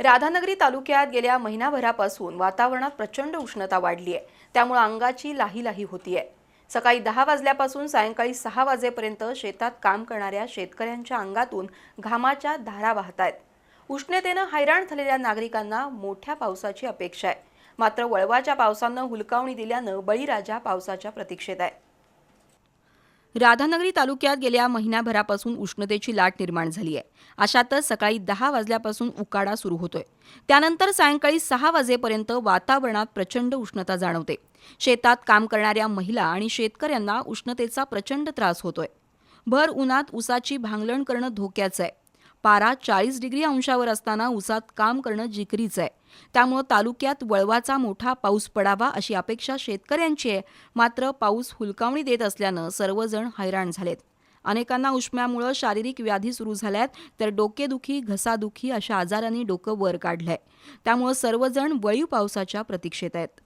राधानगरी तालुक्यात गेल्या महिनाभरापासून वातावरणात प्रचंड उष्णता वाढली आहे. त्यामुळे अंगाची लाही लाही होतीये सकाळी दहा वाजल्यापासून सायंकाळी सहा वाजेपर्यंत शेतात काम करणाऱ्या शेतकऱ्यांच्या अंगातून घामाच्या धारा वाहत आहेत. उष्णतेनं हैराण झालेल्या नागरिकांना मोठ्या पावसाची अपेक्षा आहे. मात्र वळवाच्या पावसानं हुलकावणी दिल्यानं बळीराजा पावसाच्या प्रतीक्षेत आहे. राधानगरी तालुक्यात गेल्या महिन्याभरापासून उष्णतेची लाट निर्माण झाली आहे. अशातच सकाळी दहा वाजल्यापासून उकाडा सुरू होतोय. त्यानंतर सायंकाळी सहा वाजेपर्यंत वातावरणात प्रचंड उष्णता जाणवते. शेतात काम करणाऱ्या महिला आणि शेतकऱ्यांना उष्णतेचा प्रचंड त्रास होतोय. भर उन्हात उसाची भांगलण करणं धोक्याचं आहे. पारा चाळीस डिग्री अंशावर असताना उसात काम करणं जिकरीचं आहे. त्यामुळं तालुक्यात वळवाचा मोठा पाऊस पडावा अशी अपेक्षा शेतकऱ्यांची आहे. मात्र पाऊस हुलकावणी देत असल्यानं सर्वजण हैराण झालेत. अनेकांना उष्म्यामुळं शारीरिक व्याधी सुरू झाल्यात तर डोकेदुखी घसादुखी अशा आजारांनी डोकं वर काढलंय. त्यामुळं सर्वजण वळीव पावसाच्या प्रतीक्षेत आहेत.